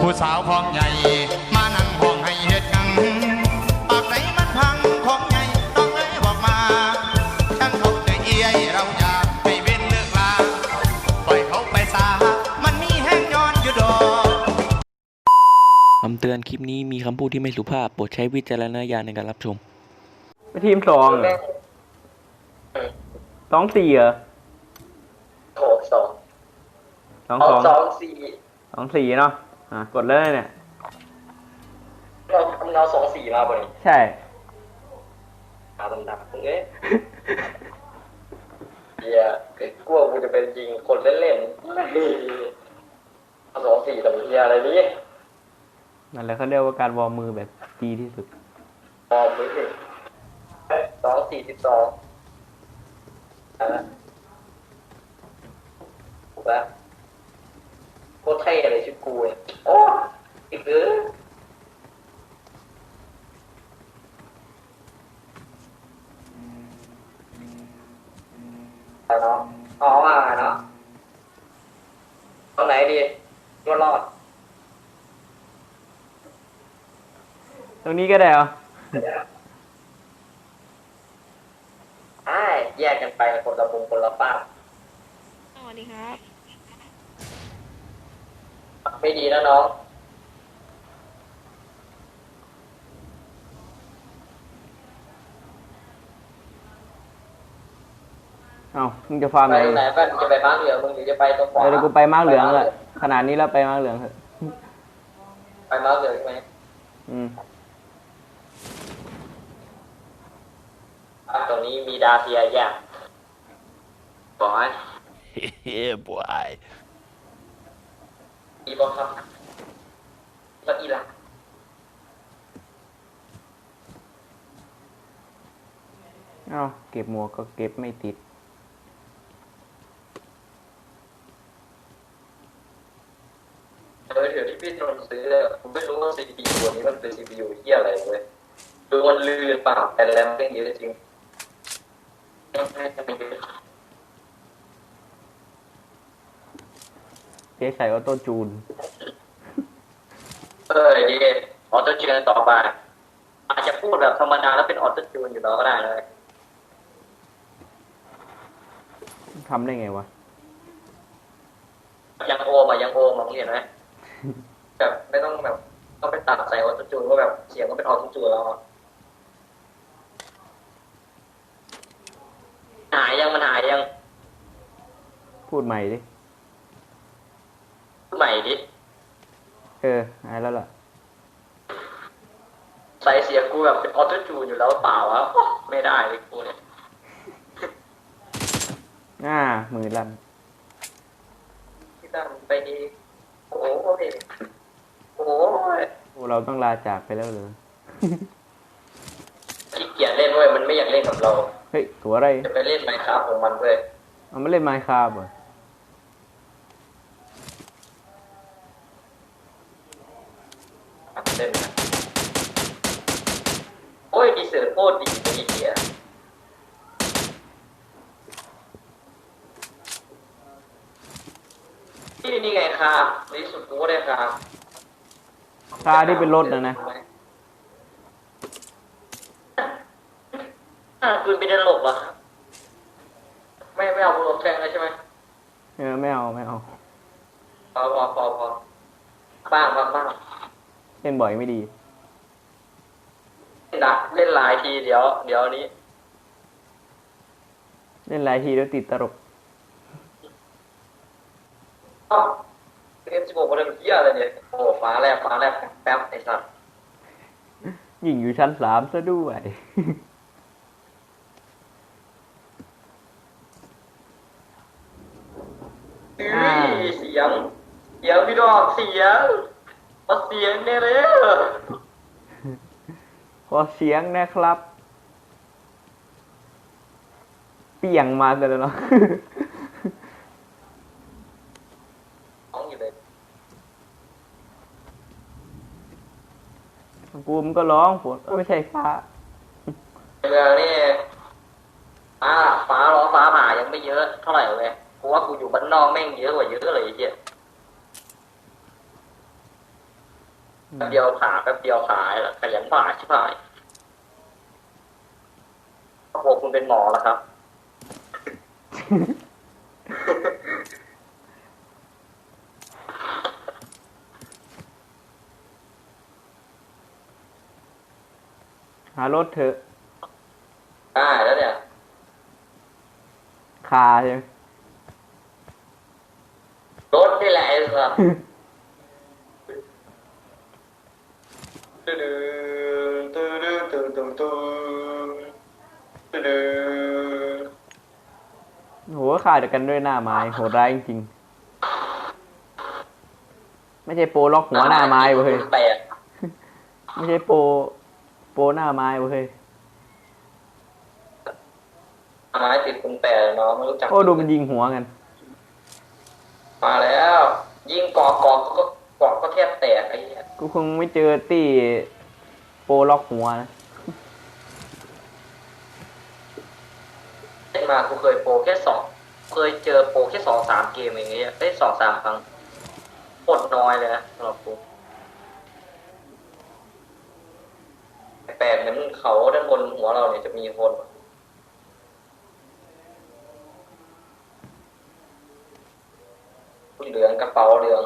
ผู้สาวของใหญ่ มานั่งห้องให้เฮ็ดหยังปากไหนมันพังของใหญ่ต้องเลยบอกมาช่างเขาจะเอียยเราอยากให้เว้นเลิกลาปล่อยเขาไปซามันมีแห้งย้อนอยู่ดอกคำเตือนคลิปนี้มีคำพูดที่ไม่สุภาพโปรดใช้วิจารณญาณในการรับชมไปทีมสองเหรอสองสี่เหรอโถสองสองเอาสองสองสี่สองสี่เนาะ อะกดเลยเนี่ย เราเราสองสี่มาบ่นี่ใช่หาดำดำตรงนี้เฮียเกิดกลัวกูจะเป็นจริงคนเล่นๆเอาสองสี่แต่เฮียอะไรนี่นั่นแหละเขาเรียกว่าการวอร์มมือแบบดีที่สุด มองมือสองสี่สิบสองอะถูกปะโคตรเท่เลยชุดกูเนี่ย โอ้อีกหรือไปเนาะอ๋อว่าเนาะตรงไหนดีก็รอด ตรงนี้ก็ได้เหรอใช่แยกกันไปคนละมุมคนละป้าสวัสดีครับ ไม่ดีนะน้องเอ้ามึงจะฟาร์มไปไหนไหนบ้านจะไปบ้านเหลืองมึงหรือจะไปตรงขวาเออเดี๋ยวกูไปมาร์กเหลืองเลยขนาดนี้แล้วไปมาร์กเหลืองเถอะไปบ้านเหลืองใช่ไหมอืมบ้านตรงนี้มีดาเซียย่างบอกให้ yeah boy อีบอกครับก็อีหลักเอ้าเก็บหมวกก็เก็บไม่ติด เออเดี๋ยวที่พี่นนท์ซื้อเลยผมไม่รู้ว่า CPU อันนี้มันเป็น CPU เที่ยอะไรเลยดูมันลื่นเปล่าแต่แรมเร่งเยอะจริงเจ๊ใส่ออโต้จูน เออดีออโต้จูนต่อไป อาจจะพูดแบบธรรมดาแล้วเป็นออโต้จูนอยู่แล้วก็ได้เลยทำได้ไงวะ ยังโอมอะยังโอมมองเห็นไหมแบบไม่ต้องแบบต้องไปตัดใส่ออโต้จูนว่าแบบเสียงก็เป็นออโต้จูนแล้วอะหายยังมันหายยัง พูดใหม่ดิพูดใหม่ดิ เออหายแล้วล่ะใส่เสียงกูแบบเป็นออโต้จูนอยู่แล้วเปล่าวะไม่ได้เลยกูเนี่ยอ่ามือลั่นที่ตั้งไปดีโอ้โหโอ้ยโอ้เราต้องลาจากไปแล้วเลยขี้เกียจเล่นเว้ยมันไม่อยากเล่นกับเรา เฮ้ยตัวอะไร จะไปเล่นไมค์ครับของมันเว้ยเอามาเล่นไมค์ครับเหรอ เล่นนะ โอ้ยดีเสือโคตรดีไปดีเดียนี่นี่ไงครับนี่สุดกูได้ครับคาที่เป็นรถนะนะอ่าคืนไปเดินหลบเหรอครับไม่ไม่เอาบุหลบแทงเลยใช่ไหมเออไม่เอาไม่เอาพอพอพอพอบ้างบ้างบ้างเล่นบ่อยไม่ดี เล่นละเล่นหลายทีเดี๋ยว เดี๋ยวนี้ เล่นหลายทีแล้วติดตลกอ้าวเล่นสิบหกคนเป็นเหี้ยอะไรเนี่ยโอ้ฟ้าแลบฟ้าแลบแป๊บไอ้สัสยิ่งอยู่ชั้นสามซะด้วยเฮ้ยเสียง เสียงพี่ดอกเสียงมาเสียงเนี่ยเลย ขอเสียงนะครับ เปี่ยงมาแต่แล้วเนาะน้องอยู่เลยกูมันก็ร้องฝนเอ้ยไม่ใช่ฟ้าเรื่องนี่ฟ้าฟ้าร้องฟ้าผ่ายังไม่เยอะเท่าไหร่เลยกูว่ากูอยู่บ้านนอกแม่งเยอะกว่าเยอะเลยไอ้เหี้ย แป๊บเดียวขาแป๊บเดียวขายแล้วขยันบ่าชิบหายบอกคุณเป็นหมอแล้วครับ หารถเถอะได้แล้วเนี่ย คาใช่ไหมรถนี่แหละไอ้สัสตึ๊ดตึ๊ดตึ๊ดตึ๊ดตึ๊ดตึ๊ดตึ๊ด โหขาดกันด้วยหน้าไม้โหดร้ายจริงๆไม่ใช่โปรล็อกหัวหน้าไม้เว้ยแปดไม่ใช่โปรโปรหน้าไม้เว้ยไม้ติดคุณแปดเนาะไม่รู้จักโอ้ดูมันยิงหัวกัน มาแล้ว ยิงเกาะเกาะก็เกาะก็แทบแตกไอ้เหี้ย กูคงไม่เจอตี้โปรล็อกหัวนะเล่นมากูเคยโปรแค่สองเคยเจอโปรแค่สองสามเกมองไอ้เงี้ยได้สองสามครั้งโคตรน้อยเลยนะสำหรับกูแปลกเนี่ยมันเขาด้านบนหัวเราเนี่ยจะมีคนเหลืองกระเป๋าเหลือง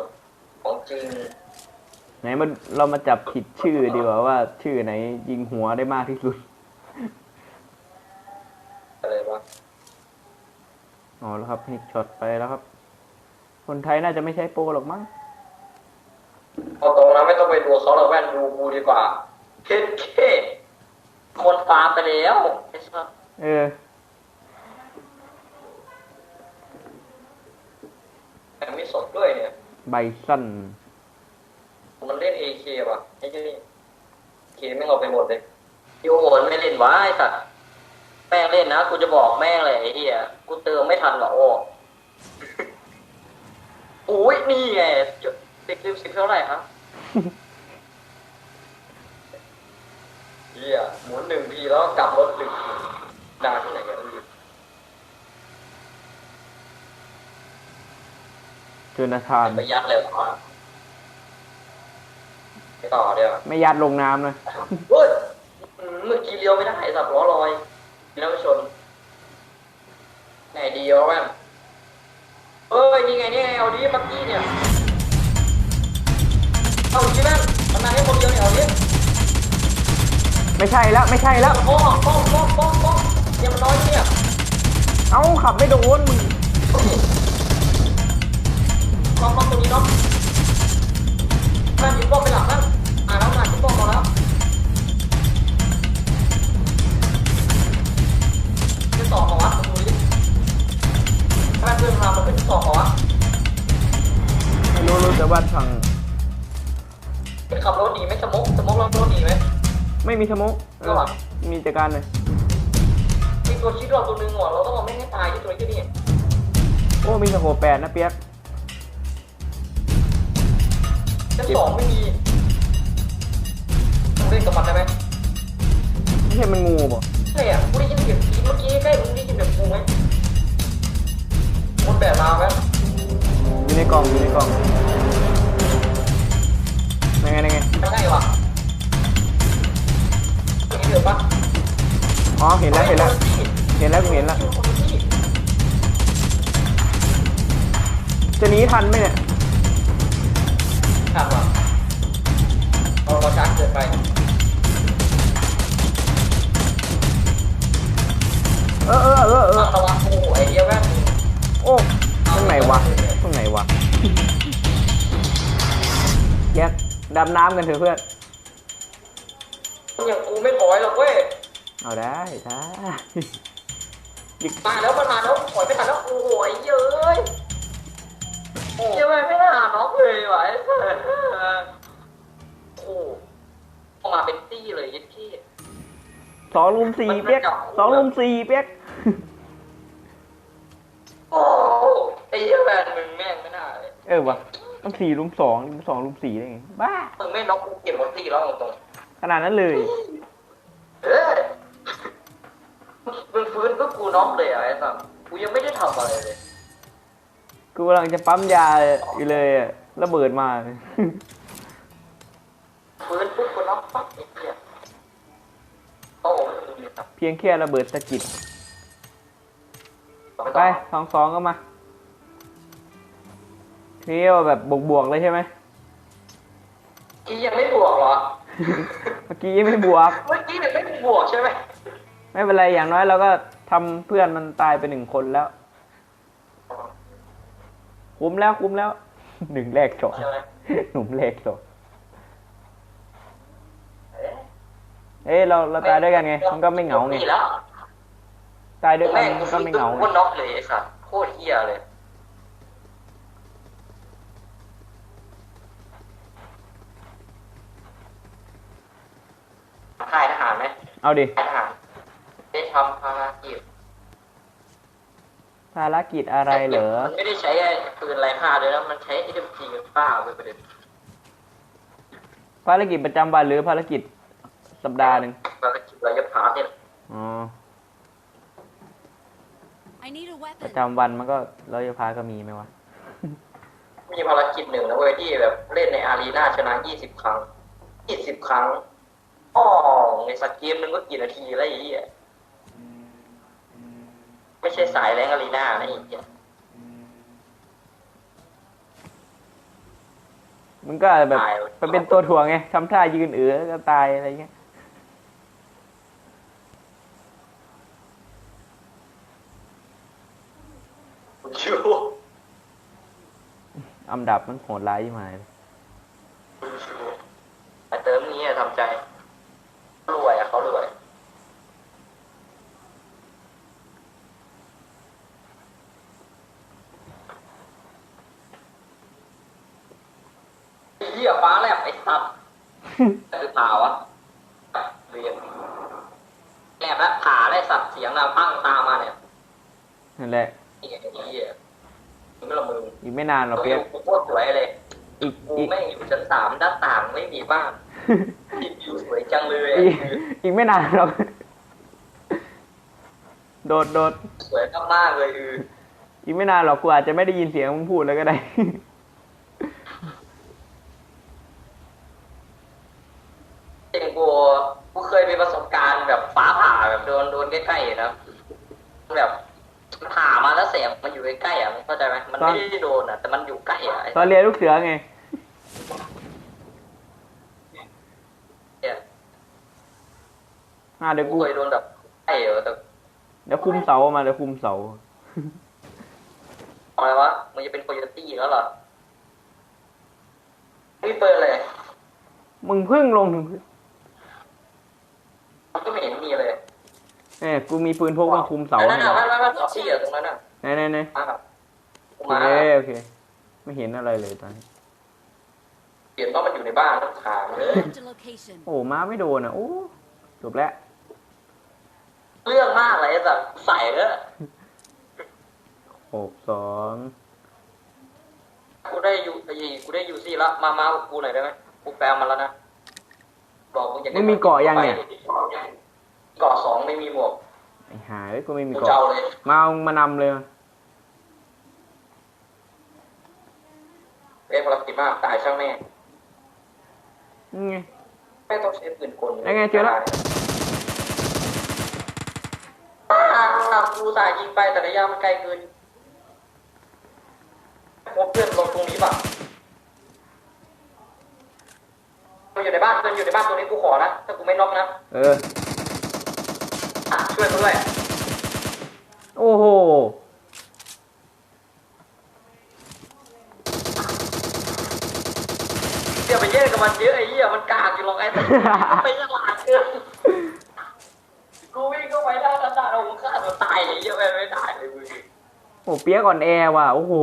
ของจริง ไหนมันเรามาจับผิดชื่อดีกว่าว่า ชื่อไหนยิงหัวได้มากที่สุด อะไรวะอ๋อแล้วครับฮิกช็อตไปแล้วครับ คนไทยน่าจะไม่ใช้โปรหรอกมั้งเอาตรงนะไม่ต้องไปดูเขาเราแว่นดูกูดีกว่าเคเคคนฟาร์มไปแล้วไอ้สัสเออแต่ไม่สดด้วยเนี่ย ใบสั้น มันเล่นเอเคว่ะไอ้เจ้านี่เคไม่งเอาไปหมดเลยพี่โอมันไม่เล่นวะไอ้สัตว์แม่งเล่นนะกูจะบอกแม่งเลยไอ้เหี้ยกูเติมไม่ทันหรอกโอ้โอ้ยนี่ไงสิบสิบสิบเท่าไหร่ครับเหี้ยหมุนหนึ่งทีแล้วกลับรถหนึ่งนานที่ไหนกันลืมโจนาธานไปยัดเลยเหรอไป ต่อเดี๋ยวไม่ยัดลงน้ำนะเฮ้ยอืมเมื่อกี้เลี้ยวไม่ได้สับล้อลอยแล้วไปชน ไหนดีวะแม่งเอ้ยนี่ไงนี่ไงเอาดิเมื่อกี้เนี่ยเอาดิแม่งทำงานให้คนเดียวเนี่ยเอาดิไม่ใช่แล้วไม่ใช่แล้วโอ้โอ้โอ้โอ้โอ้เนี่ยมันน้อยเนี่ยเอ้าขับไม่โดนมึงน้องน้องตัวนี้น้องแม่งยิงป้อมไปหลังนั่น แม่งเพื่อนพามันเป็นที่สองของวะไม่รู้รู้แต่ว่าทางเป็นขับรถดีไหมสมกสมกรถรถดีไหมไม่มีสโมกเออระหว่างมีแต่การเลยมีตัวชิดเราตัวหนึงหัวเราต้องเอาแม่งให้ตายที่ตัวนี้ที่นี่โอ้มีสโคปแปดนะเปียกชั้นสองไม่มีเล่นกับมันได้ไหมไม่ใช่มันงูบ่ใช่อะกูได้ยินเสียงกรี๊ดเมื่อกี้ใกล้มึงได้ยินแบบกูไหม คนแบบมาไหมอยู่ในกล่องอยู่ในกล่องยังไงยังไงไม่ใช่ว่ะตัวนี้เดือดปะอ๋อเห็นแล้วเห็นแล้วเห็นแล้วกูเห็นแล้วคนละที่จะหนีทันไหมเนี่ยถามว่ะเราเราชักเกินไป ดำน้ำกันเถอะเพื่อน อย่างกูไม่ถอยหรอกเว้ย เอาได้ได้มาแล้วมันมาแล้วถอยไม่ทันแล้วโอ้โหไอ้เย้ยโอ้ยไม่ไม่น่าน้องเลยว่ะไอ้เหี้ยโอ้ออกมาเป็นตี้เลยยัดขี้สองลุมสี่เปียกสองลุมสี่เปียกโอ้ไอ้เหี้ยแบนมึงแม่งไม่น่าเลย เออวะ มันสี่ลุมสองสองลุมสี่ได้ไงบ้ามึงไม่น็อกกูเก็บหมดตี้แล้วตรงขนาดนั้นเลยๆเออมึงฟื้นก็กูน็อกเลยอะไอ้สัสกูยังไม่ได้ทำอะไรเลย กูกำลังจะปั๊มยาอยู่เลยอะระเบิดมา ฟื้นปุ๊บกูน็อกปั๊บไอ้เหี้ยโอ้โหไม่มีครับเพียงแค่ระเบิดสะกิดไม่ไปต้องสองสองก็มา เที่ยวแบบบวกๆเลยใช่ไหมกี้ยังไม่บวกเหรอ เมื่อกี้ไม่บวก เมื่อกี้เนี่ยไม่บวกใช่ไหมไม่เป็นไรอย่างน้อยเราก็ทำเพื่อนมันตายไปหนึ่งคนแล้ว คุ้มแล้วคุ้มแล้วหนึ่งแรกจบใช่ไหมหนุ่มแรกจบเอ๊ะเอ้ยเราเราตายด้วยกันไง มันก็ไม่เหงาไงนี่แล้วตายด้วยกันแม่งมันก็ไม่เหงาโคไงตรน็อกเลยไอ้สัตว์โคตรเหี้ยเลย ค่ายทหารไหมเอาดิค่ายทหารได้ทำภารกิจภารกิจอะไรเหรอมันไม่ได้ใช้ไอ้ปืนไรค่าด้วยนะมันใช้ SMG กับป้าเป็นประเด็นภารกิจประจำวันหรือภารกิจสัปดาห์หนึ่งภารกิจระยะพาเนี่ยอ๋อ I need a ประ weapon. จำวันมันก็เราจะพาก็มีไหมวะมีภารกิจหนึ่งนะเว้ยที่แบบเล่นในอารีนาชนะ20ครั้ง20ครั้ง อ๋อในสักเกมนึงก็กี่นาทีแล้วไอ้เหี้ยไม่ใช่สายแรงอารีนานะไอ้เหี้ยมันก็อาจจะแบบตายไปเป็นตัวถ่วงไงทำท่ายืนเอือก็ตายอะไรเงี้ยคุณชูอันดับมันโหดร้ายที่หมายเลยคุณชูแต่เติมนี้อะทำใจรวยอะเขารวย ไอ้เหี้ยฟ้าแลบไอ้สัตว์คือผ่าวะเรียนแลบแล้วผ่าได้สัตว์เสียงนาปั้งตามมาเนี่ยนั่นแหละนี่ไงไอ้เหี้ยมึงก็ละมึงอีกไม่นานหรอกเราเปียกกูโคตรสวยเลยอีกกูอีกแม่งอยู่ชั้นสามหน้าต่างไม่มีบ้านที่วิวสวยจังเลยอะอีกอีกไม่นานหรอกโดดโดดสวยมากๆเลยคืออีกไม่นานหรอกกูอาจจะไม่ได้ยินเสียงมึงพูดแล้วก็ได้ จริงกูกูเคยมีประสบการณ์แบบฟ้าผ่าแบบ โดนโดนใกล้ๆนะแบบผ่ามาแล้วเสียงมันอยู่ใกล้ๆอะมึงเข้าใจไหมมันไม่ได้โดนอะแต่มันอยู่ใกล้อะไอ้ตอนเรียนลูกเสือไงเนี่ยอ่าเดี๋ยวกูกูเคยโดนแบบใกล้อะแต่เดี๋ยวคุมเสามาเดี๋ยวคุมเสาอะไรวะมึงจะเป็นโคโยตี้แล้วเหรอไม่เปิดเลย มึงเพิ่งลงถึงมันก็ไม่เห็นมีเลย เอ้ยกูมีปืนพกมาคุมเสานั่ให้นน่ะนะนั่นน่ะนั่นน่ะที่อยู่ตรงนั้นน่ะไหนไหนไหนมาครับโอมาเคโอเค ไม่เห็นอะไรเลยตอนนี้เห็นว่ามันอยู่ในบ้านต้องถามเลย Marked a location. โอ้มาไม่โดนอะโอ้จบแล้วเรื่องมากเลยไอ้สัตว์ใส่เลยหกสองกูได้ยูไอ้กูได้ยูซี่แล้วมามากับกูหน่อยได้ไหมกูแปลมันแล้วนะบอกมึงอย่ามึงมีเกาะยังเนี่ย เกาะสองไม่มีหมวกไอ้หาเอ้ยกูไม่มีกูเกาะเจ้าเลย มาเอามานำเลย เรียกภารกิจมาก ตายช่างแม่นี่ไง ไม่ต้องใช้ปืนกลยังไงเจอแล้วอ่ากูสายยิงไปแต่ระยะมันไกลเกินพบเพื่อนลงตรงนี้ป่ะมันอยู่ในบ้านมันอยู่ในบ้านตรงนี้กูขอนะ ถ้ากูไม่น็อกนะ เอออะ ช่วยกูด้วย โอ้โห เดี๋ยวไปแย่งกับมันเยอะไอ้เหี้ยมันกากอยู่หรอกไอ้แต่ไปฉลาดเกินกูวิ่งเข้าไปได้แล้วตาเราฆ่าตัวตายไอ้เหี้ยไม่ไม่ได้เลยมึงโอ้เปียกอ่อนแอว่ะโอ้โห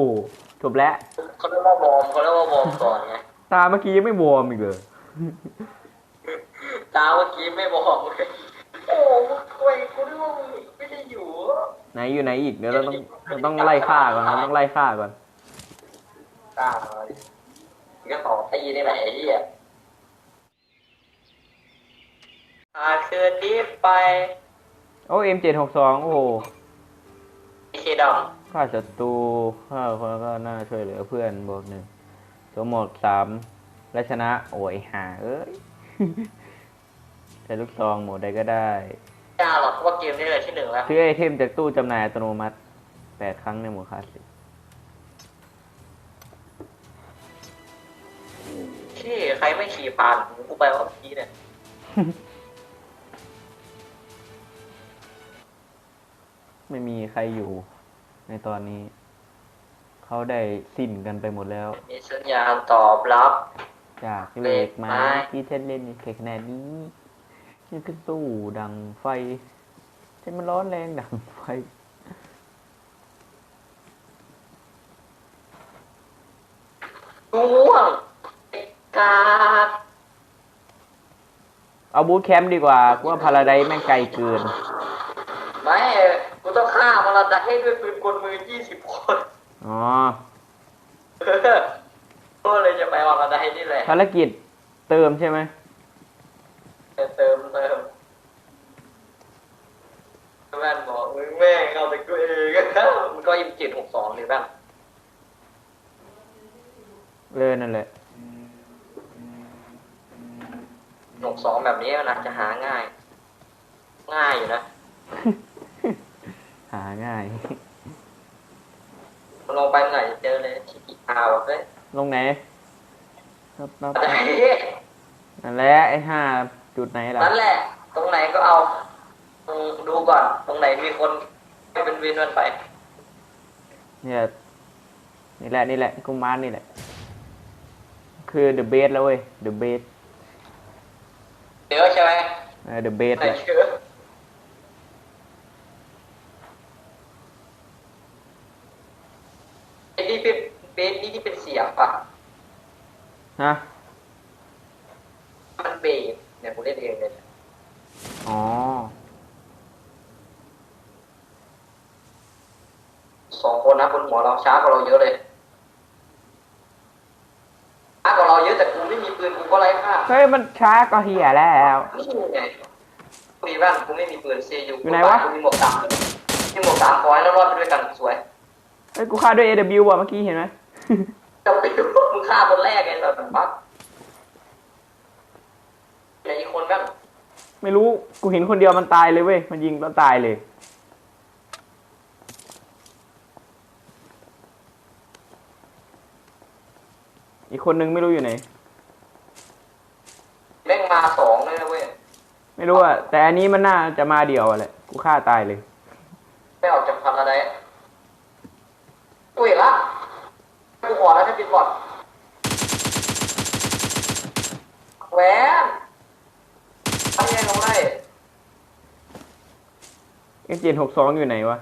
จบแล้วเขาเรียกว่าวอร์มเขาเรียกว่าวอร์มก่อนไงตาเมื่อกี้ยังไม่วอร์มอีกเลยตาเมื่อกี้ไม่บอกเลย โอ้กูกูนึกว่ามึงไม่ได้อยู่ไหนอยู่ไหนอีกเดี๋ยวเราต้องเราต้องไล่ฆ่าก่อนเราต้องไล่ฆ่าก่อนตามาดิก็ต่อตีได้ไหมไอ้เหี้ยอาคืนนี้ไปโอ้เอ็มเจ็ดหกสองโอ้โหเคดำฆ่าศัตรูฆ่าคนก็น่าช่วยเหลือเพื่อนบวกหนึ่งสมหมดสามและชนะโอ้ยหาเอ้ยใช้ลูกซองหมดใดก็ได้ยากหรอกเพราะว่าเกมนี้เลยที่หนึ่งแล้วซื้อไอเทมจากตู้จำหน่ายอัตโนมัติแปดครั้งในหมู่คลาสสิกที่ใครไม่ขี่ผ่านกูไปว่าเมื่อกี้เนี่ยไม่มีใครอยู่ ในตอนนี้ เขาได้สิ้นกันไปหมดแล้ว มีสัญญาณตอบรับ จากเลขไมาเลขไม้ที่เช่นเล่นในเขตขนาดนี้นี่ คือตู้ดังไฟใช่มันร้อนแรงดังไฟง่วงไอ้กาดเอาบูทแคมป์ดีกว่ากูว่าพาราไดแม่งไกลเกิน ไม่กูต้องฆ่ามันละจะให้ด้วยปืนกลมือยี่สิบคนอ๋อก็เลยจะไปวางกระไดนี่แหละภารกิจเติมใช่ไหม เติมเติมเติมแม่นบอกมึงแม่งเอาแต่กูเองมันก็ยิมจิตหกสองนี่บ้างเลยนั่นแหละหกสองแบบนี้มันอาจจะหาง่าย ง่ายอยู่นะ หาง่ายมันลงไปไหนเจอเลยที่อีอาร์เฮ้ยลงไหนนับนับอะไรนั่นแหละไอ้ห้า จุดไหนล่ะนั่นแหละ ตรงไหนก็เอาอืมดูก่อน ตรงไหนมีคนให้เป็นวินมันไป เนี่ย นี่แหละนี่แหละกุมารนี่แหละ คือ the best แล้วเว้ย the best เยอะใช่ไหมเออ the best ไหนแหละเยอะไอ้นี่เป็นเบสนี่ที่เป็นเสียงปะฮะ มันเบสเนี่ยผมเล่นเองเลย อ๋อ สองค นนะบนหัวเราช้ากว่าเราเยอะเลยช้ากว่าเราเยอะแต่กูไม่มีปืนกูก็ไร้ค่าเฮ้ยมันช้าก็เฮียแล้วนี่ไงกูมีบ้านกูไม่มีปืนเซยูอยู่ไหนวะกูมีหมวกสามมีหมวกสามคอยแล้วรอดไปด้วยกันสวยเฮ้ยกูฆ่าด้วย AW ว่ะเมื่อกี้เห็นไหมจะไปดูมึงฆ่าคนแรกไงตอนบักเหลืออีกคนบ้างไม่รู้กูเห็นคนเดียวมันตายเลยเว้ยมันยิงแล้วตายเลย อีกคนนึงไม่รู้อยู่ไหน แม่งมาสองเลยนะเว้ยไม่รู้อะแต่อันนี้มันน่าจะมาเดียวอะแหละกูฆ่าตายเลย ไม่ออกจากพันอะไรกูเห็นละกูขอแล้วจะปิดบอดแหวนทำยังไงลงได้เอ็กเจนหกสองอยู่ไหนวะ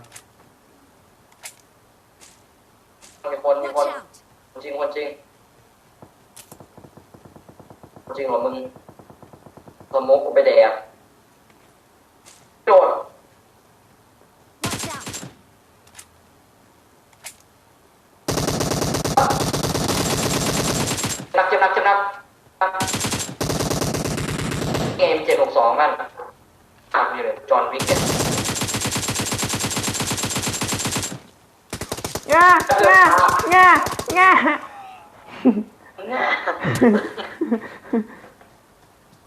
ง่าง่าง่า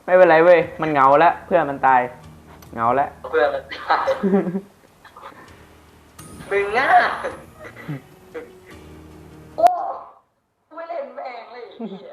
ไม่เป็นไรเว้ย มันเหงาแล้วเพื่อนมันตาย เหงาแล้วเพื่อนมันตายมึงง่าโอ้ไม่เล่นแมงเลยอ้เหี้ย